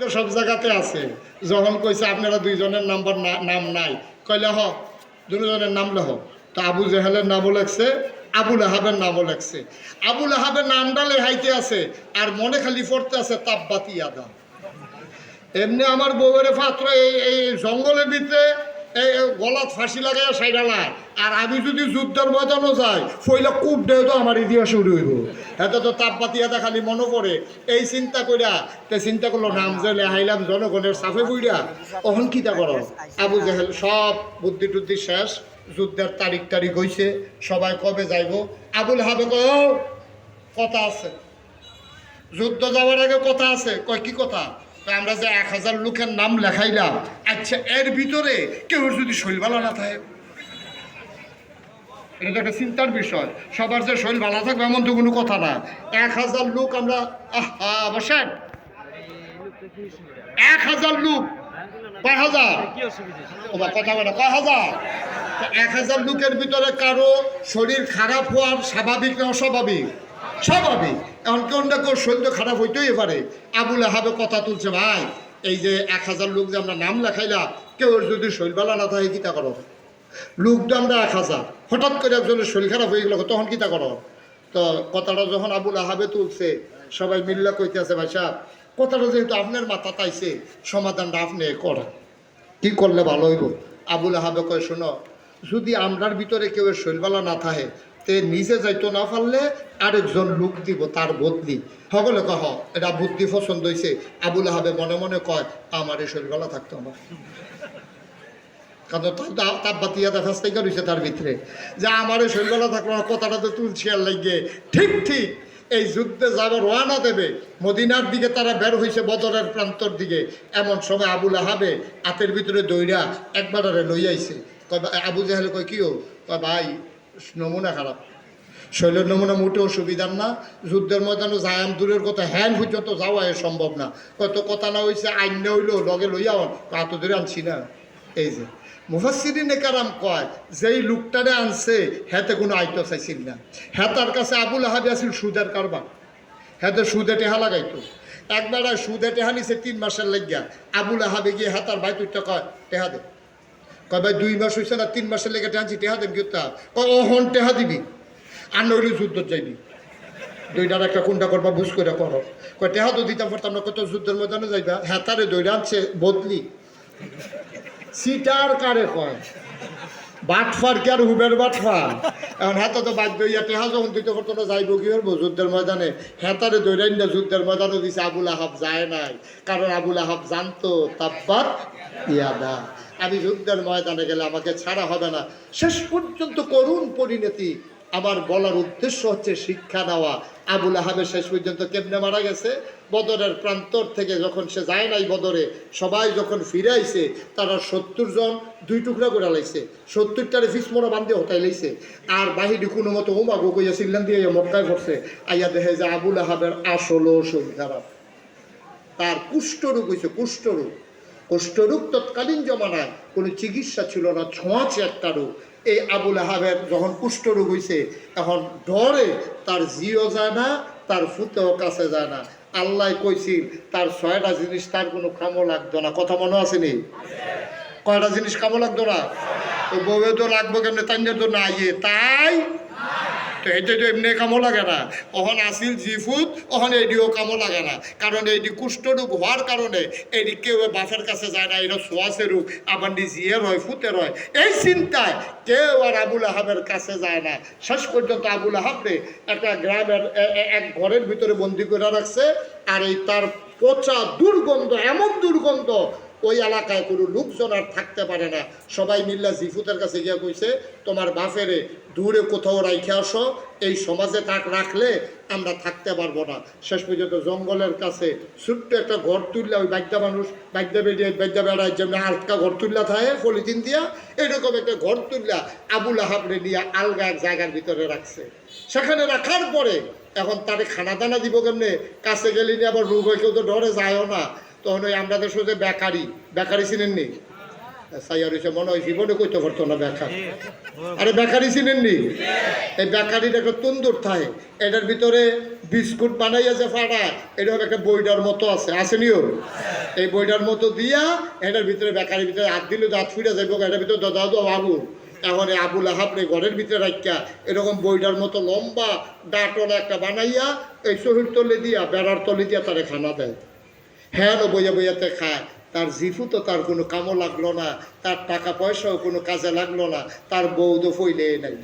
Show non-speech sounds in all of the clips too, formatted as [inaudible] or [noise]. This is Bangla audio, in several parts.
তো সব জায়গাতে আছে। যখন কইছে আপনারা দুইজনের নাম্বার নাম নাই, কইলে হ, দুজনের নাম লেহ। তো আবু জেহেলের নামও লেখছে আবুল আহাবের নামও লেখছে। আবুল আহাবের নামটা লেহাইতে আছে, আর মনে খালি পড়তে আছে তাপবাতি আদা। এমনি আমার বউয়ের পাত্র এই এই জঙ্গলের ভিতরে এই গলাত ফাঁসি লাগাইয়া সাইডালায় আর আমি যদি যুদ্ধের ময়দানও যাই ফইলা কূপ দেও তো আমার ইতিহাস শুরু হইব। এত তো তাপপাতি এটা খালি মনে পড়ে। এই চিন্তা কইরা তে চিন্তা করল নাম যে লেহাইলাম জনগণের সাফে বইরা অহন কিতা করো? আবু জাহেল সব বুদ্ধি টুদ্ধি শেষ। যুদ্ধের তারিখ তারিখ হইছে সবাই কবে যাইব? আবুল হাবে কয় "ও, কথা আছে। যুদ্ধ যাওয়ার আগে কথা আছে। কয় কি কথা? আমরা যে এক হাজার লোকের নাম লেখাইলাম আচ্ছা এর ভিতরে কেউ যদি শৈল ভালো না থাকে? এটা তো একটা চিন্তার বিষয়। সবার যে শৈল ভালো থাকবে এমন তো কোনো কথা না। এক হাজার লোক আমরা, আহা, বসেন। এক হাজার লোক, কয় হাজার? কথা বলে, কয় হাজার? এক হাজার লোকের ভিতরে কারও শরীর খারাপ হওয়ার স্বাভাবিক না অস্বাভাবিক? স্বাভাবিক। এখন কেউ না কেউ শরীর তো খারাপ হইতেই পারে। আবুল আহাবে কথা তুলছে, ভাই, এই যে এক হাজার লোক যে আমরা নাম লেখাইলাম কেউ যদি ভালো না থাকে, কিতা করো? লোকটা আমরা এক হাজার। হঠাৎ করে একজনের শরীর খারাপ হয়ে গেল, তখন কিতা করো? তো কথাটা যখন আবুল আহাবে তুলছে, সবাই মিল্লা কইতেছে, ভাই সাহেব, কথাটা যেহেতু আপনার মাথা তাইছে, সমাধানটা আপনি করেন। কি করলে ভালো হইব? আবুল আহাবে কয়, শোনো, যদি আমরার ভিতরে কেউ শৈলবালা না থাকে তে নিজে যাইতো না পারলে আরেকজন লোক দিব, তার বদলি। সকলে কহ, এটা বুদ্ধি পছন্দ হয়েছে আবুল আহাবে মনে মনে কয়, আমার এই শরীর গলা থাকতো আমার। কারণ তার তাপবাতিয়া দেখা থেকে রয়েছে তার ভিতরে। যে আমার এই শৈলবেলা থাকল না, কথাটা তো তুলছি আর লাগিয়ে। ঠিক ঠিক, এই যুদ্ধে যাবে রোয়ানা দেবে। মদিনার দিকে তারা বের হয়েছে বদরের প্রান্তর দিকে। এমন সময় আবুল আহাবে হাতের ভিতরে দইরা একবারে লইয়াইছে। কয়, আবু জাহেল কয় কিও কয়, ভাই নমুনা খারাপ। শৈলের নমুনা মোটেও সুবিধার না। যুদ্ধের ময়দানে যায়াম দূরের কথা হ্যান পর্যন্ত যাওয়া সম্ভব না। কত কথা না হয়েছে আইন হইল লগে লইয়া এত দূরে আনছি না। এই যে মুফাসিরিন কারাম কয়, যেই লোকটারে আনছে, হেতে কোনো আইতো চাইছিল না। হ্যাঁ তার কাছে আবুল আহাবি আছিল সুদের কারবার। হেতে সুদে টেহা লাগাইতো। একবার সুদে টেহা নিছে তিন মাসের লাগিয়া। আবুল আহাবে গিয়ে হ্যাঁ তার ভাই তুইটা কয়, টেহা দে। কয়, ভাই, দুই মাস হয়েছে না, তিন মাসের লেগে টেহাছি টেহা দেন কিন্তু কয়, ও হন, টেহা দিবি। আর নইলে যুদ্ধ যাইবি দুইটার একটা কোনটা করবা, বুঝ করে করো। কয়, টেহা তো দিতাম পারতাম না কত যুদ্ধের ময়দানে যাইবা? হ্যাঁ তারে দইরা আনছে, বদলি। সিটার কারে কয়? বাটফার কি আর হুবের বাটফার? এখন হাতে তো বাধ্য হইয়া টেহা যখন দিতে পারতো না, যাইব কি করব? যুদ্ধের ময়দানে? হেতারে দৈরাইন না যুদ্ধের ময়দানে দিছে, আবুল আহাব যায় নাই। কারণ আবুল আহাব জানতো, তাব্বাত ইয়াদা। আমি যুদ্ধের ময়দানে গেলে আমাকে ছাড়া হবে না। শেষ পর্যন্ত করুণ পরিণতি আমার বলার উদ্দেশ্য হচ্ছে শিক্ষা দেওয়া আবুল আহাবের শেষ পর্যন্ত কেমনে মারা গেছে? বদরের প্রান্তর থেকে যখন সে যায় নাই বদরে, সবাই যখন ফিরে আইছে, তারা সত্তর জন দুই টুকরা করে লাইছে। সত্তরটারে ফিসমোনা বান্ধে হটাই লাইছে। আর বাহিনী কোনো মতো ওমা গো কইয়া সিল্লান দিয়ে মক্কায় পড়ছে আইয়া দেখে যে আবুল আহাবের আসলও খারাপ তার কুষ্ঠরোগ হয়েছে কুষ্ঠরোগ। কুষ্ঠরোগ তৎকালীন জমানায় কোনো চিকিৎসা ছিল না, ছোঁয়াচে একটা রোগ। এই আবুল আহাবের যখন কুষ্ঠরোগ হয়েছে এখন ডরে তার জিও যায় না, তার ফুতেও কাছে যায় না। আল্লাহ কইছিল তার ছয়টা জিনিস তার কোনো কামও লাগতো না। কথা মনে আসেনি কয়টা জিনিস কামও লাগতো না? তো বউয়ে তো লাগবো কেমনে? তাই না তাই তো এটা এমনি কামো লাগে না। অহন আসিল জিফুত অহন এইডিও কামো লাগে না। কারণ এইটি কুষ্ঠরোগ হওয়ার কারণে এইটি কেউ বাপের কাছে যায় না এটা সোয়াশে রোগ আবার জিয়ের হয় ফুতের হয় এই চিন্তায় কেউ আর আবুল আহাবের কাছে যায় না। শেষ পর্যন্ত আবুল আহাবরে একটা গ্রামের এক ঘরের ভিতরে বন্দি করে রাখছে আর এই তার পচা দুর্গন্ধ এমন দুর্গন্ধ ওই এলাকায় কোনো লোকজন আর থাকতে পারে না। সবাই মিল্লা জিফুতের কাছে গিয়ে কইছে, তোমার বাপেরে দূরে কোথাও রাইখে আসো, এই সমাজে তাক রাখলে আমরা থাকতে পারব না। শেষ পর্যন্ত জঙ্গলের কাছে ছোট্ট একটা ঘর তুললে ওই বাদ্যা মানুষ বাদ্যা বেরিয়ে বাদ্যা বেড়ায় যেমন আটকা ঘর তুললা থাকে, পলিথিন দিয়া, এরকম একটা ঘর তুললা আবুল আহাবরে নিয়ে আলগা এক জায়গার ভিতরে রাখছে। সেখানে রাখার পরে এখন তারে খানা দানা দিব কেমনে? কাছে গেলে আবার রোগ হয় কেউ তো ডরে যায়ও না। তখন ওই আমরা দেশে যে বেকারি বেকারি চিনেন নি সাইয়ার হয়েছে, মনে হয় জীবনে কইতে পারতো না বেকার। আরে বেকারি চিনেননি? এই বেকারির একটা তন্দুর থাকে এটার ভিতরে বিস্কুট বানাইয়া যে ফাটায় এটার একটা বইটার মতো আছে আসেনিও এই বইটার মতো দিয়া এটার ভিতরে বেকারির ভিতরে হাত দিলে দাঁত ফুটে যাইব, এটার ভিতরে দাদা তো আগুন এখন আবুল আহাবরে ঘরের ভিতরে রাখিয়া এরকম বইটার মতো লম্বা ডাটল একটা বানাইয়া এই শহীদ তলে দিয়া, বেড়ার তলে দিয়া তারে খানা দেয়। হ্যাঁ বইয়া বইয়াতে খায়। তার জিফু তো তার কোনো কামও লাগল না, তার টাকা পয়সাও কোনো কাজে লাগল না, তার বউ তো ফইলে নাই।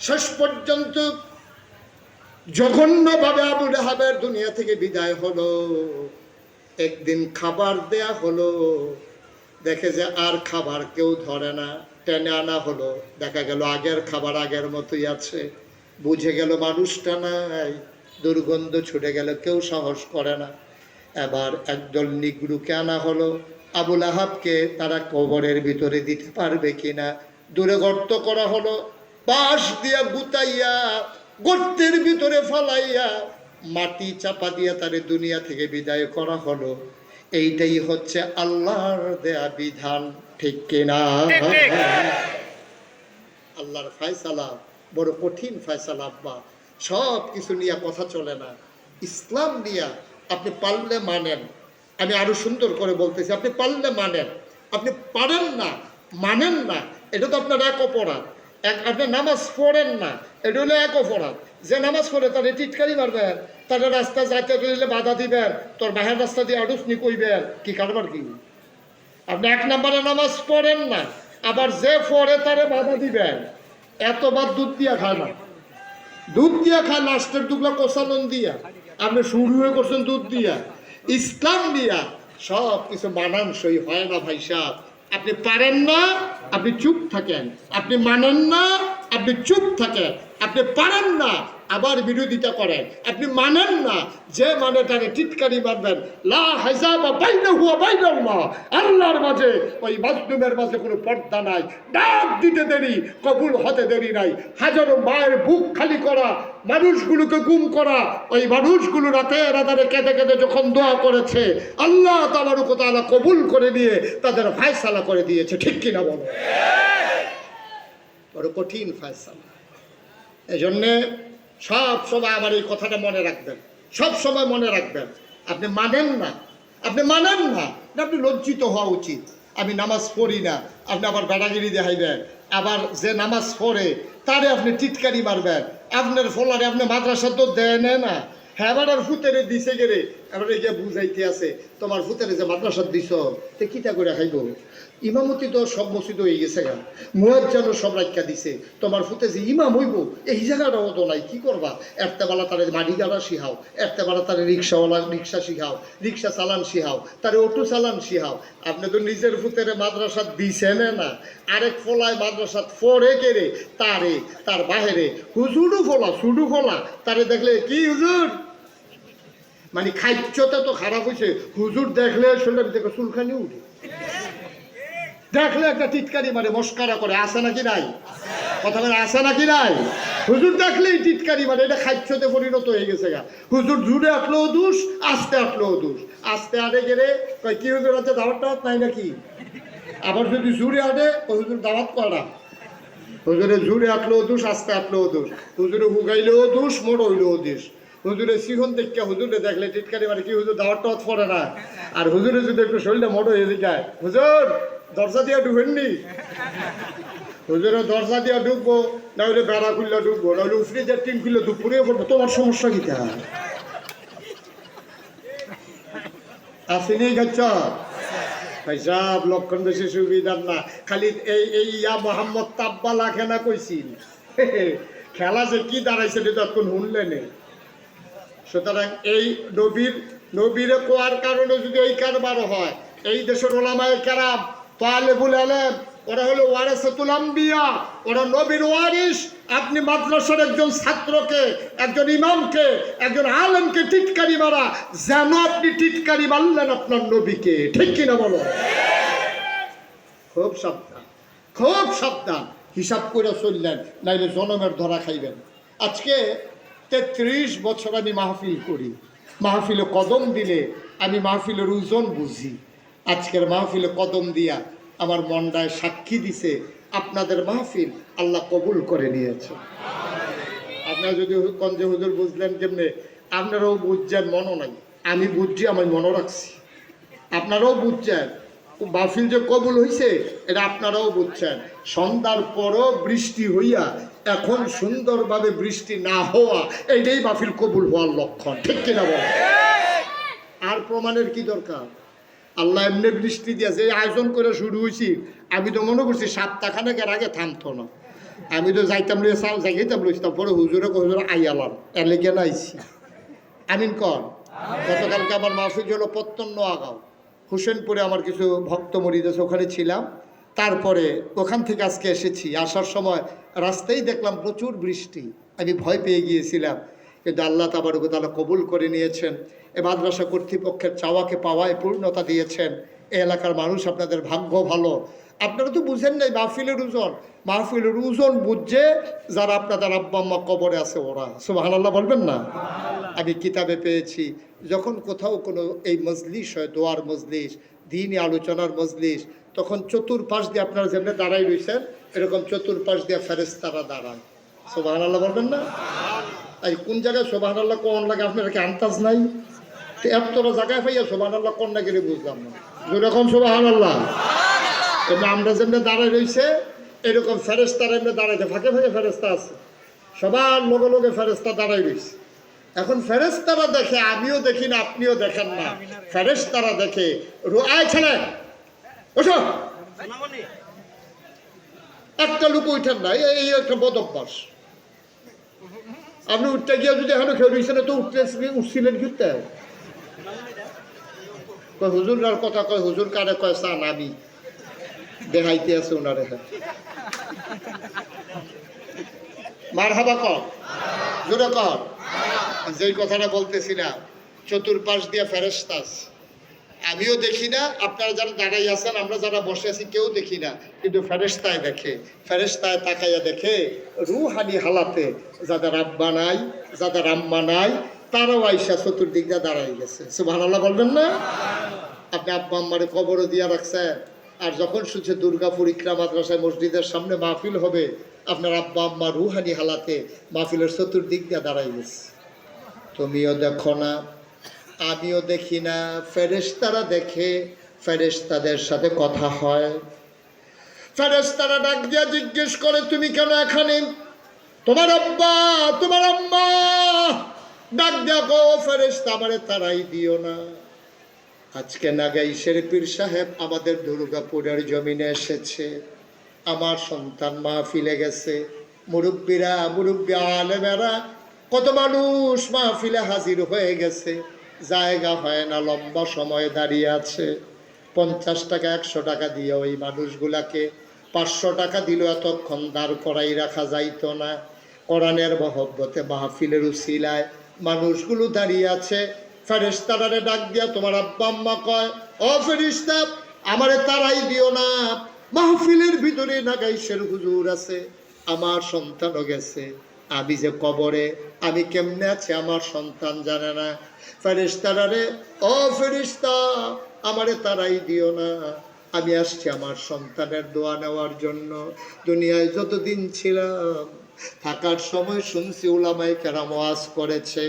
শেষ পর্যন্ত জঘন্যভাবে আবু রাহাবের দুনিয়া থেকে বিদায় হলো। একদিন খাবার দেয়া হলো, দেখে যে আর খাবার কেউ ধরে না, টেনে আনা হলো। দেখা গেল আগের খাবার আগের মতোই আছে। বুঝে গেল মানুষটা নাই, দুর্গন্ধ ছুটে গেল, কেউ সাহস করে না। এবার একদল নিগড়ুকে আনা হলো। আবুল আহাবকে তারা কবরের ভিতরে দিতে পারবে কিনা দূরে গর্ত করা হলো। বাঁশ দিয়া গুতাইয়া গর্তের ভিতরে ফালাইয়া মাটি চাপা দিয়া তারে দুনিয়া থেকে বিদায় করা হলো। এইটাই হচ্ছে আল্লাহর দেয়া বিধান ঠিক কিনা? আল্লাহর ফায়সালা বড় কঠিন ফায়সালা আব্বা। সব কিছু নিয়ে কথা চলে না। ইসলাম নিয়া আপনি পারলে মানেন। আমি আরও সুন্দর করে বলতেছি, আপনি পারলে মানেন। আপনি পারেন না, মানেন না। এটা তো আপনার এক অপরাধ। এক, আপনি নামাজ পড়েন না, এটা হলো এক অপরাধ। যে নামাজ পড়ে তাহলে টিটকারি মারবেন তাহলে রাস্তা যাইতে গেলে বাধা দিবেন তোর বাহের রাস্তা দিয়ে আড়ুসনি কইবেন কি কারবার কি? আপনি এক নম্বরে নামাজ পড়েন না, আবার যে পড়ে তারে বাধা দিবেন এতবার দুধ দিয়া খায় না। দুধ দিয়া খায়, লাস্টের দুগলা কোষানন দিয়া। আপনি শুরু হয়ে করছেন দুধ দিয়া। ইসলাম দিয়া সব কিছু মানান সই হয় না ভাই সাহেব। আপনি পারেন না, আপনি চুপ থাকেন। আপনি মানেন না, আপনি চুপ থাকেন। আপনি পারেন না আবার বিরোধিতা করেন। আপনি মানেন না যে মানে তাকে টিটকারি মারবেন। লা বাইনা হুয়া বাইনাল্লাহ। আল্লাহর মাঝে ওই মাসলুমের মাঝে কোনো পর্দা নাই। ডাক দিতে দেরি কবুল হতে দেরি নাই। হাজারো মায়ের বুক খালি করা মানুষগুলোকে গুম করা ওই মানুষগুলো রাতে রাতারে কেঁদে কেঁদে যখন দোয়া করেছে আল্লাহ তালার তালা কবুল করে নিয়ে তাদের ফায়সালা করে দিয়েছে। ঠিক কিনা বলো? বড় কঠিন ফায়সালা। এই জন্যে সব সময় আমার এই কথাটা মনে রাখবেন। সব সময় মনে রাখবেন, আপনি মানেন না। আপনি মানেন না আপনি লজ্জিত হওয়া উচিত। আমি নামাজ পড়ি না, আপনি আবার বেড়াগিরি দেখাইবেন। আবার যে নামাজ পড়ে, তারে আপনি টিটকারি মারবেন। আপনার ফলারে আপনি মাদ্রাসা তো দেয় না। হ্যাঁ ফুতেরে দিছে গেলে এবার এই যে বুঝাইতে আছে, তোমার ফুতেরে যে মাদ্রাসা দিছ, তে কিতা করে খাইব? ইমামতি তো সব মসজিদ হয়ে গেছে গা। মুয়াজ্জানও সব রাখা দিছে। তোমার ফুতে যে ইমাম হইব, এই জায়গাটাও তো নাই, কি করবা? একটা বেলা তারে মাটি গাড়া শিখাও, একটা বেলা তারে রিক্সাওয়ালা, রিক্সা শিখাও, রিক্সা চালান শিখাও, তারে অটো চালান শিখাও। আপনি তো নিজের ফুতেরে মাদ্রাসা দিছেন না। আরেক ফলায় মাদ্রাসা ফরে কেড়ে, তারে, তার বাহিরে হুজুরু ফলা সুডু ফলা, তারে দেখলে কি হুজুর? মানে খাইচ্ছটা তো খারাপ হয়েছে হুজুর দেখলে শরীরের থেকে চুলখানি উঠে। দেখলে একটা টিটকারি মানে মস্কারা করে আসে নাকি নাই? কথা বলে আসে নাকি নাই? হুজুর দেখলেই টিটকারি মানে এটা খাদ্যতে পরিণত হয়ে গেছে গা। হুজুর জুড়ে আটলেও দুষ, আস্তে আটলেও দুষ। আস্তে আটে গেলে কয়, কি হুজুর আছে দাওয়াত নাই নাকি? আবার যদি জুড়ে আটে ওই হুজুর, দাওয়াত করা হুজুরে জুড়ে আটলেও দোষ, আস্তে আটলেও দোষ। হুজুরে হুগাইলেও দোষ মোড় দোষ। হুজুরে সিহন দেখে হুজুরে দেখলে টিটকারি মানে কি হুজুর দাওয়াত টাওয়াত পড়ে না? আর হুজুরে যদি একটু শরীরটা মোড় হয়ে যায়, হুজুর, দরজা দিয়ে ঢুকেননি? হুজুরে দরজা দিয়ে ঢুকবো, না হলে বেড়া খুললে ঢুকবো, না হলে যে টিন খুললে দুপুরে পড়ব তোমার সমস্যা কি তা আসেনি গেছ হিসাব লক্ষণ বেশি সুবিধার না। খালি এই এই ইয়া মোহাম্মদ তাব্বালা খেলা কইছিল। [laughs] খেলা যে কি দাঁড়াইছে এটা তখন শুনলে নেই। সুতরাং এই নবীর, নবীরে কোয়ার কারণে যদি এই কারবার হয়, এই দেশের ওলামায় কারাম, তালেবুল আলেম, ওরা হলো ওয়ারেসাতুল আম্বিয়া, ওরা নবীর ওয়ারিস। আপনি মাদ্রাসার একজন ছাত্রকে, একজন ইমামকে, একজন আলেমকে টিটকারি মারা, যেন আপনি টিটকারি মারলেন আপনার নবীকে। ঠিক কিনা বলো? খুব সাবধান খুব সাবধান। হিসাব করে চললেন, নাইলে জনমের ধরা খাইবেন। আজকে তেত্রিশ বছর আমি মাহফিল করি। মাহফিলে কদম দিলে আমি মাহফিলের ওজন বুঝি। আজকের মাহফিলে কদম দিয়া আমার মনটায় সাক্ষী দিছে, আপনাদের মাহফিল আল্লাহ কবুল করে নিয়েছে। আপনারা যদি কঞ্জে হুজুর বুঝলেন কেমনে আপনারাও বুঝছেন মনও নাই। আমি বুঝছি, আমি মনে রাখছি। আপনারাও বুঝছেন মাহফিল যে কবুল হইছে এটা আপনারাও বুঝছেন। সন্ধ্যার পরও বৃষ্টি হইয়া এখন সুন্দরভাবে বৃষ্টি না হওয়া এইটাই মাহফিল কবুল হওয়ার লক্ষণ। ঠিক কিনা বল? আর প্রমাণের কি দরকার? আল্লাহ এমনি বৃষ্টি দিয়েছে এই আয়োজন করে শুরু হয়েছি আমি তো মনে করছি সপ্তাহখানেকের আগে থামতো না। আমি তো যাইতাম লইয়া চাল যাইতাম লইছি তারপরে হুজুরে হুজুর আইয়ালাম এলে গেল আইছি আমিন কর। গতকালকে আমার মাহফিল হলো প্রত্যন্ন আগাও হোসেনপুরে আমার কিছু ভক্ত মরিদ আছে ওখানে ছিলাম। তারপরে ওখান থেকে আজকে এসেছি। আসার সময় রাস্তায় দেখলাম প্রচুর বৃষ্টি। আমি ভয় পেয়ে গিয়েছিলাম। কিন্তু আল্লাহ তাবারুকতালা কবুল করে নিয়েছেন। এ মাদ্রাসা কর্তৃপক্ষের চাওয়াকে পাওয়ায় পূর্ণতা দিয়েছেন। এ এলাকার মানুষ আপনাদের ভাগ্য ভালো। আপনারা তো বুঝেন নাই মাহফিলের ওজন। মাহফিলের ওজন বুঝছে যারা আপনাদের আব্বা আম্মা কবরে আছে ওরা। সুবাহান আল্লাহ বলবেন না? আমি কিতাবে পেয়েছি যখন কোথাও কোনো এই মজলিস হয় দোয়ার মজলিস দিন আলোচনার মজলিস তখন চতুর্পাশ দিয়ে আপনারা যেমনি দাঁড়াই রয়েছেন এরকম চতুর্পাশ দিয়ে ফেরেস্তারা দাঁড়ায়। সোবাহান আল্লাহ বলবেন না? আর কোন জায়গায় সোবাহান আল্লাহ কোন লাগে আপনার কি আন্তাজ নাই? তো এতটা জায়গায় পাইয়া সোবাহান আল্লাহ কোন না গেলে বুঝলাম না। যেরকম সোবাহান আল্লাহ এমনি আমরা যেমনি দাঁড়ায় রয়েছে এরকম ফেরেস্তার এমনি দাঁড়াইছে, ফাঁকে ফাঁকে ফেরেস্তা আছে। সবার লগে লগে ফেরেস্তা দাঁড়াই রয়েছে এখন ফেরেস্তারা দেখে, আমিও দেখি না, আপনিও দেখেন না। ফেরেস্তারা দেখে, রো আয় ছেলে ওঠো একটা লোক উঠেন না, এই একটা বদ অভ্যাস। আপনি উঠতে গিয়ে যদি এখনও খেয়ে রয়েছেন তো উঠতে উঠছিলেন কয়, হুজুর কথা কয়, হুজুর কারে কয় চান আমি দেখাইতে আছে ওনারে। মার হাবা কর। জোরে কর। যেই কথাটা বলতেছি বলতেছিলাম চতুর্পাশ দিয়ে ফেরেস্তাস আমিও দেখি না, আপনারা যারা দাঁড়াই আছেন, আমরা যারা বসে আছি, কেউ দেখি না। কিন্তু ফেরেস্তায় দেখে ফেরেস্তায় তাকাইয়া দেখে, রুহানি হালাতে যাদের আব্বা নাই, যাদের আম্মা নাই, তারাও আইসা চতুর্দিক দিয়ে দাঁড়াই গেছে। সুবহানাল্লাহ বলবেন না? আপনি আব্বা আম্মারে কবরও দিয়া রাখছেন। আর যখন শুনছে দুর্গাপুর ইকরা মাদ্রাসায় মসজিদের সামনে মাহফিল হবে, আপনার আব্বা আম্মা রুহানি হালাতে মাহফিলের চতুর্দিক দিয়ে দাঁড়াই গেছে। তুমিও দেখো না, আমিও দেখি না, ফেরেশতারা দেখে ফেরেশতাদের সাথে কথা হয়। ফেরেশতারা ডাক দিয়া জিজ্ঞেস করে, তুমি কেন এখানে? তোমার আব্বা, তোমার আম্মা। ডাক দিয়া গো ফেরেশতা, আমারে তারাই দিও না। আজকে নাগাইশের পীর সাহেব আমাদের দুর্গাপুরের জমিনে এসেছে। আমার সন্তান মাহফিলে গেছে। মুরব্বীরা, মুরব্বী আলেমেরা, কত মানুষ মাহফিলে হাজির হয়ে গেছে। জায়গা হয় না, লম্বা সময় দাঁড়িয়ে আছে। পঞ্চাশ টাকা, একশো টাকা দিয়ে ওই মানুষগুলাকে পাঁচশো টাকা দিল, এতক্ষণ দাঁড় করাই রাখা যাইত না। কোরআনের মহব্বতে মাহফিলের উসিলায় মানুষগুলো দাঁড়িয়ে আছে। ফেরেস্তারারে ডাক দিয়া তোমার আব্বা আম্মা কয়, ও ফেরিস্তা আমারে তারাই দিও না। মাহফিলের ভিতরে নাগাইশের হুজুর আছে, আমার সন্তানও গেছে। আমি যে কবরে, আমি কেমনে আছি আমার সন্তান জানে না। ফেরিস্তারারে ও ফেরিস্তা আমারে তারাই দিও না। আমি আসছি আমার সন্তানের দোয়া নেওয়ার জন্য। দুনিয়ায় যতদিন ছিলাম থাকার সময় শুনছি উলামাই কেরাম ওয়াজ করেছে।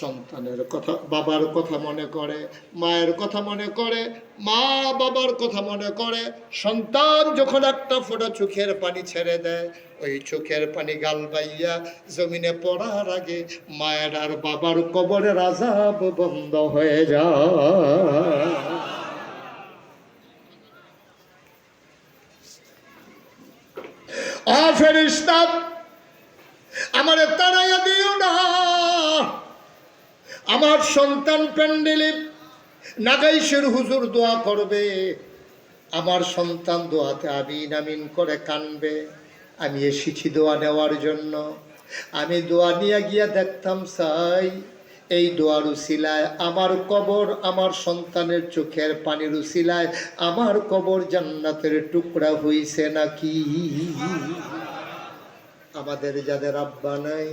সন্তানের কথা, বাবার কথা মনে করে, মায়ের কথা মনে করে, মা বাবার কথা মনে করে। সন্তান যখন একটা ফোঁটা চোখের পানি ছেড়ে দেয়, ওই চোখের পানি গাল বাইয়া জমিনে পড়ার আগে মায়ের আর বাবার কবরের আজাব বন্ধ হয়ে যায়। আ সন্তান প্যান্ডেলে নাগাইশের হুজুর দোয়া করবে। আমার সন্তান দোয়াতে আমিন আমিন করে কানবে। আমি এসেছি দোয়া নেওয়ার জন্য। আমি দোয়া নিয়ে গিয়া দেখতাম, সাই, এই দোয়ার উসিলায় আমার কবর আমার সন্তানের চোখের পানির উসিলায় আমার কবর জান্নাতের টুকরা হইছে নাকি? আমাদের যাদের আব্বা নাই,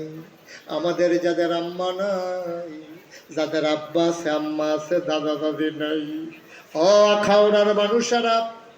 আমাদের যাদের আম্মা নাই যাদের আব্বা আছে আম্মা আছে দাদা দাদি নাই। অ, খাওনার মানুষেরা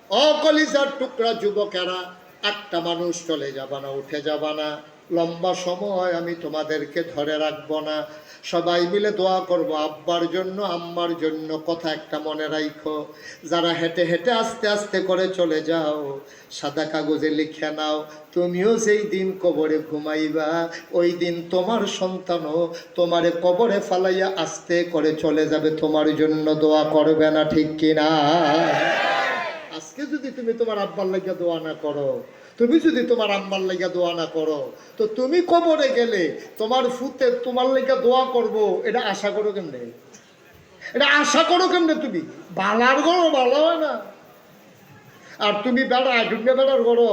অকলিজার টুকরা যুবকেরা, একটা মানুষ চলে যাবা না উঠে যাবা না লম্বা সময় আমি তোমাদেরকে ধরে রাখব না। সবাই মিলে দোয়া করব, আব্বার জন্য, আম্মার জন্য, কথা একটা মনে রাখো যারা হেঁটে হেঁটে আস্তে আস্তে করে চলে যাও, সাদা কাগজে লিখে নাও, তুমিও সেই দিন কবরে ঘুমাইবা, ওই দিন তোমার সন্তানও তোমারে কবরে ফালাইয়া আস্তে করে চলে যাবে। তোমার জন্য দোয়া করবে না ঠিক কিনা? আজকে যদি তুমি তোমার আব্বার লাগিয়া দোয়া না করো তুমি যদি তোমার আম্মার লাগিয়া দোয়া না করো, তো তুমি কবরে গেলে তোমার ফুতে তোমার লাগিয়া দোয়া করব, এটা আশা করো কেমনে? এটা আশা করো কেমনে তুমি? বালার গড়ো ভালো হয় না। আর তুমি বেড়া ঢুকনে বেড়ার গড়ো।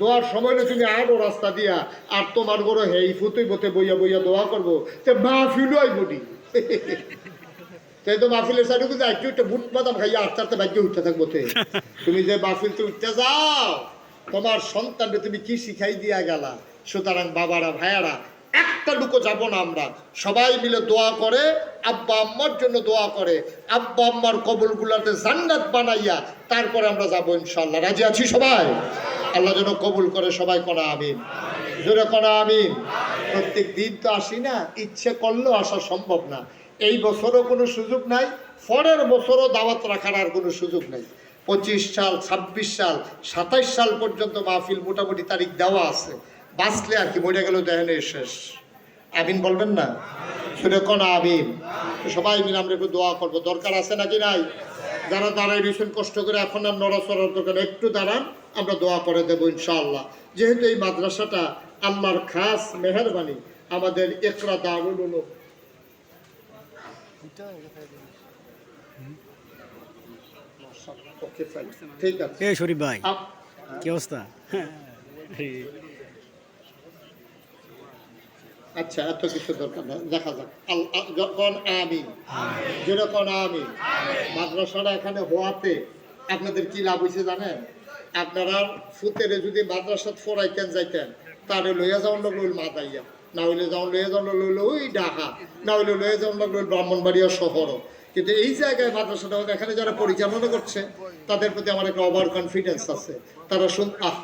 দোয়ার সময় তুমি আরও রাস্তা দিয়া, আর তোমার গড়ো হেই ফুতুই বতে বইয়া বইয়া দোয়া করব, তে মা ফিলো আইবটি তাই তো তে। তুমি যে মাহফিলতে উঠতে যাও তোমার সন্তানকে তুমি কি শিখাই দিয়া গেলা? সুতরাং বাবারা, ভাইয়ারা, একটা লুকো যাব না আমরা। সবাই মিলে দোয়া করে, আব্বা আম্মার জন্য দোয়া করে। আব্বা আম্মার কবুলগুলাতে জান্নাত বানাইয়া তারপরে আমরা যাব ইনশাল্লাহ রাজি আছি সবাই? আল্লাহ যেন কবুল করে সবাই করা আমিন। জোরে করা আমিন। প্রত্যেক দিন তো আসি না, ইচ্ছে করলেও আসা সম্ভব না। এই বছরও কোনো সুযোগ নাই, পরের বছরও দাওয়াত রাখার আর কোনো সুযোগ নাই। পঁচিশ সাল, ছাব্বিশ সাল, সাতাইশ সাল পর্যন্ত মাহফিল মোটামুটি তারিখ দেওয়া আছে। বাঁচলে আর কি, মরে গেল দেখেন শেষ। আমিন বলবেন না? শুনে কোন আমিন? সবাই মিলে আমরা একটু দোয়া করব। দরকার আছে নাকি নাই? যারা দাঁড়ায় রয়েছেন, কষ্ট করে এখন আর নড়াচড়ার দোকানে একটু দাঁড়ান, আমরা দোয়া করে দেবো ইনশাআল্লাহ। যেহেতু এই মাদ্রাসাটা আল্লাহর খাস মেহরবানি, আমাদের একরা দারুল ওকে ফাইন ঠিক আছে এ শরীফ ভাই কি অবস্থা? আচ্ছা এত কিছু দরকার না দেখা যাক। আমি যেরকম আমি মাদ্রাসাটা এখানে হওয়াতে আপনাদের কি লাভ হয়েছে জানেন? আপনারা ফুতেরে যদি মাদ্রাসাত ফরাইতেন যাইতেন তাহলে লইয়া যাওয়ার লোক লইল মাদাইয়া না হইলে যাওয়ার লইয়া যাওয়ার লইল ওই ডাহা না হইলে লইয়া যাওয়ার লোক লইল ব্রাহ্মণবাড়িয়া শহর কিন্তু এই জায়গায় মাদ্রাসাটা এখানে যারা পরিচালনা করছে, তাদের প্রতি আমার একটা ওভার কনফিডেন্স আছে। তারা শুন আহ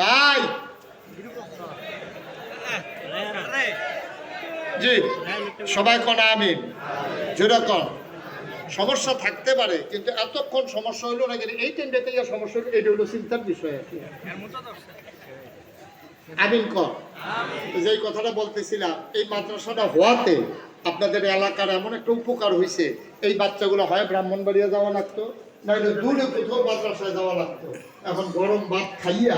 তাই জি, সবাই কোন আমিন। যেরকম সমস্যা থাকতে পারে, কিন্তু এতক্ষণ সমস্যা হইল না কিন্তু এই টেন্ডে থেকে সমস্যা হলো এটা হলো চিন্তার বিষয় আর কি। আমিন কর যেই কথাটা বলতেছিলাম, এই মাদ্রাসাটা হওয়াতে আপনাদের এলাকার এমন একটা উপকার হয়েছে এই বাচ্চাগুলো হয় ব্রাহ্মণবাড়িয়া যাওয়া লাগতো নাহলে দূরে কোথাও মাদ্রাসায় যাওয়া লাগতো। এখন গরম ভাত খাইয়া